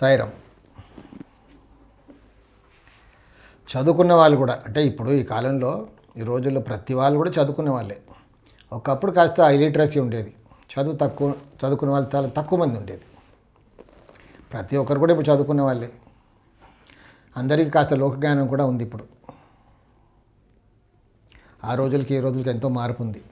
సాయిరామ్ చదువుకున్న వాళ్ళు కూడా అంటే ఇప్పుడు ఈ కాలంలో ఈ రోజుల్లో ప్రతి వాళ్ళు కూడా చదువుకునే వాళ్ళే. ఒకప్పుడు కాస్త ఇలిటరసీ ఉండేది. చదువు తక్కువ చదువుకునే వాళ్ళు చాలా తక్కువ మంది ఉండేది. ప్రతి ఒక్కరు కూడా ఇప్పుడు చదువుకునే వాళ్ళే. అందరికీ కాస్త లోకజ్ఞానం కూడా ఉంది ఇప్పుడు. ఆ రోజులకి ఈ రోజులకి ఎంతో మార్పు ఉంది.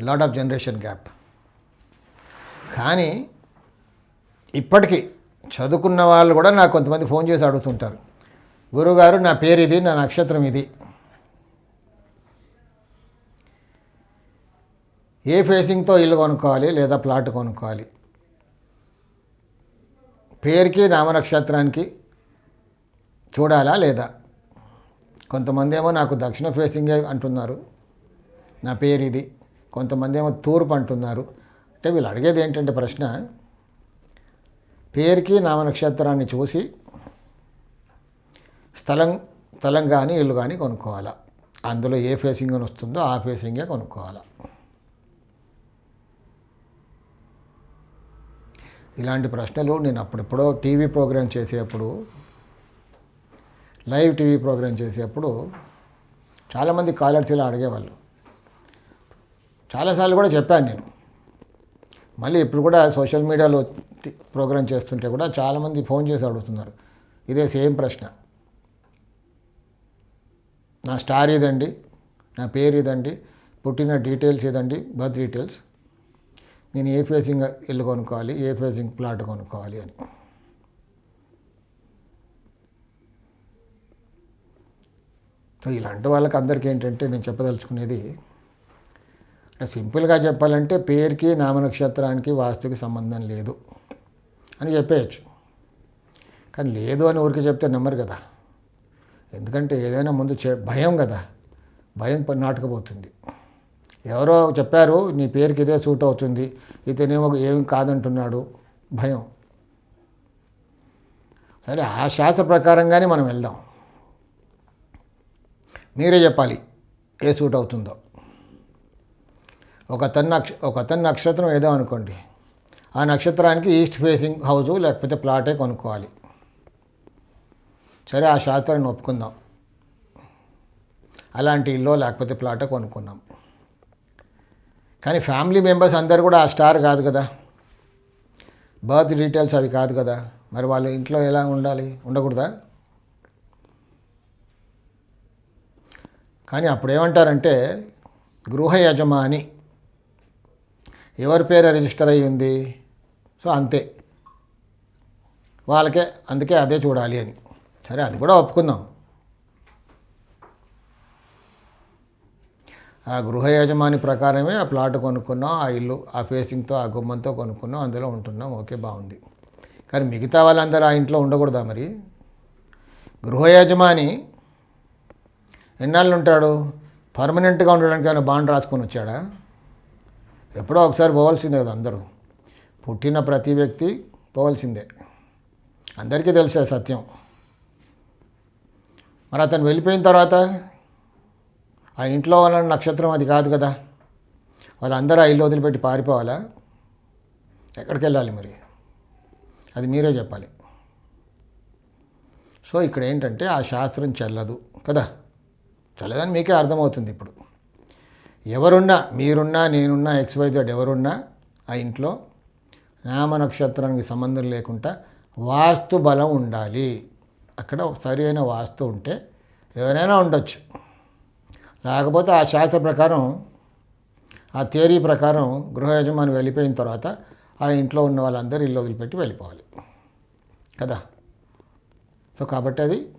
లాట్ ఆఫ్ జనరేషన్ గ్యాప్ కానీ ఇప్పటికీ చదువుకున్న వాళ్ళు కూడా నాకు కొంతమంది ఫోన్ చేసి అడుగుతుంటారు. గురువుగారు నా పేరు ఇది నా నక్షత్రం ఇది. ఏ ఫేసింగ్తో ఇల్లు కొనుక్కోవాలి లేదా ప్లాట్ కొనుక్కోవాలి? పేరుకి నామనక్షత్రానికి చూడాలా లేదా? కొంతమంది ఏమో నాకు దక్షిణ ఫేసింగే అంటున్నారు. నా పేరు ఇది కొంతమంది ఏమో తూర్పు అంటున్నారు. అంటే వీళ్ళు అడిగేది ఏంటంటే ప్రశ్న పేరుకి నామనక్షత్రాన్ని చూసి స్థలం స్థలం కానీ ఇల్లు కానీ కొనుక్కోవాలా. అందులో ఏ ఫేసింగ్ అని వస్తుందో ఆ ఫేసింగే కొనుక్కోవాలా. ఇలాంటి ప్రశ్నలు నేను అప్పుడెప్పుడో టీవీ ప్రోగ్రామ్ చేసేటప్పుడు లైవ్ టీవీ ప్రోగ్రామ్ చేసేటప్పుడు చాలామంది కాలర్స్ ఇలా అడిగేవాళ్ళు. చాలాసార్లు కూడా చెప్పాను నేను. మళ్ళీ ఇప్పుడు కూడా సోషల్ మీడియాలో ప్రోగ్రామ్ చేస్తుంటే కూడా చాలామంది ఫోన్ చేసి అడుగుతున్నారు. ఇదే సేమ్ ప్రశ్న. నా స్టార్ ఇదండి నా పేరు ఇదండి పుట్టిన డీటెయిల్స్ ఇదండి బర్త్ డీటెయిల్స్. నేను ఏ ఫేసింగ్ ఇల్లు కొనుక్కోవాలి ఏ ఫేసింగ్ ప్లాట్ కొనుక్కోవాలి అని. సో ఇలాంటి వాళ్ళకి అందరికీ ఏంటంటే నేను చెప్పదలుచుకునేది సింపుల్గా చెప్పాలంటే పేరుకి నామనక్షత్రానికి వాస్తుకి సంబంధం లేదు. అని చెప్పేయచ్చు. కానీ లేదు అని ఊరికి చెప్తే నమ్మరు కదా. ఎందుకంటే ఏదైనా ముందు చే భయం కదా. భయం నాటకపోతుంది. ఎవరో చెప్పారు నీ పేరుకి ఇదే సూట్ అవుతుంది ఇతనేమో ఏం కాదంటున్నాడు. భయం. సరే ఆ శాస్త్ర ప్రకారంగానే మనం వెళ్దాం. మీరే చెప్పాలి ఏ సూట్ అవుతుందో. ఒక తన్న ఒక తన్న నక్షత్రం ఏదో అనుకోండి. ఆ నక్షత్రానికి ఈస్ట్ ఫేసింగ్ హౌజు లేకపోతే ప్లాటే కొనుక్కోవాలి. సరే ఆ శాస్త్రాన్ని ఒప్పుకుందాం. అలాంటి ఇల్లు లేకపోతే ప్లాటో కొనుక్కున్నాం. కానీ ఫ్యామిలీ మెంబర్స్ అందరు కూడా ఆ స్టార్ కాదు కదా. బర్త్ డీటెయిల్స్ అవి కాదు కదా. మరి వాళ్ళు ఇంట్లో ఎలా ఉండాలి? ఉండకూడదా? కానీ అప్పుడు ఏమంటారంటే గృహ యజమాని ఎవరి పేరు రిజిస్టర్ అయ్యి ఉంది? సో అంతే. వాళ్ళకే అందుకే అదే చూడాలి అని. సరే అది కూడా ఒప్పుకుందాం. ఆ గృహ యజమాని ప్రకారమే ఆ ప్లాట్ కొనుక్కున్నాం ఆ ఇల్లు ఆ ఫేసింగ్తో ఆ గుమ్మంతో కొనుక్కున్నాం అందులో ఉంటున్నాం ఓకే బాగుంది. కానీ మిగతా వాళ్ళందరూ ఆ ఇంట్లో ఉండకూడదా మరి? గృహ యజమాని ఎన్నాళ్ళు ఉంటాడు? పర్మనెంట్గా ఉండడానికి ఏమైనా బాండ్ రాసుకొని వచ్చాడా? ఎప్పుడో ఒకసారి పోవాల్సిందే కదా అందరూ. పుట్టిన ప్రతి వ్యక్తి పోవాల్సిందే. అందరికీ తెలిసే సత్యం. మరి అతను వెళ్ళిపోయిన తర్వాత ఆ ఇంట్లో వాళ్ళ నక్షత్రం అది కాదు కదా. వాళ్ళందరూ ఆ ఇల్లు వదిలిపెట్టి పారిపోవాలా? ఎక్కడికి వెళ్ళాలి మరి? అది మీరే చెప్పాలి. సో ఇక్కడ ఏంటంటే ఆ శాస్త్రం చెల్లదు కదా. చల్లదని మీకే అర్థమవుతుంది ఇప్పుడు. ఎవరున్నా మీరున్నా నేనున్నా ఎక్స్వైజెడ్ ఎవరున్నా ఆ ఇంట్లో నామ నక్షత్రానికి సంబంధం లేకుండా వాస్తు బలం ఉండాలి. అక్కడ సరి అయిన వాస్తు ఉంటే ఎవరైనా ఉండొచ్చు. లేకపోతే ఆ శాస్త్ర ప్రకారం ఆ థియరీ ప్రకారం గృహ యజమాని వెళ్ళిపోయిన తర్వాత ఆ ఇంట్లో ఉన్న వాళ్ళందరూ ఇల్లు వదిలిపెట్టి వెళ్ళిపోవాలి. కదా? సో కాబట్టి అది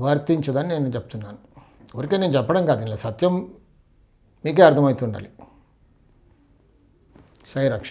వర్తించదని నేను చెప్తున్నాను. ఊరికే నేను చెప్పడం కాదు ఇలా సత్యం మీకే అర్థమవుతుండాలి. రక్ష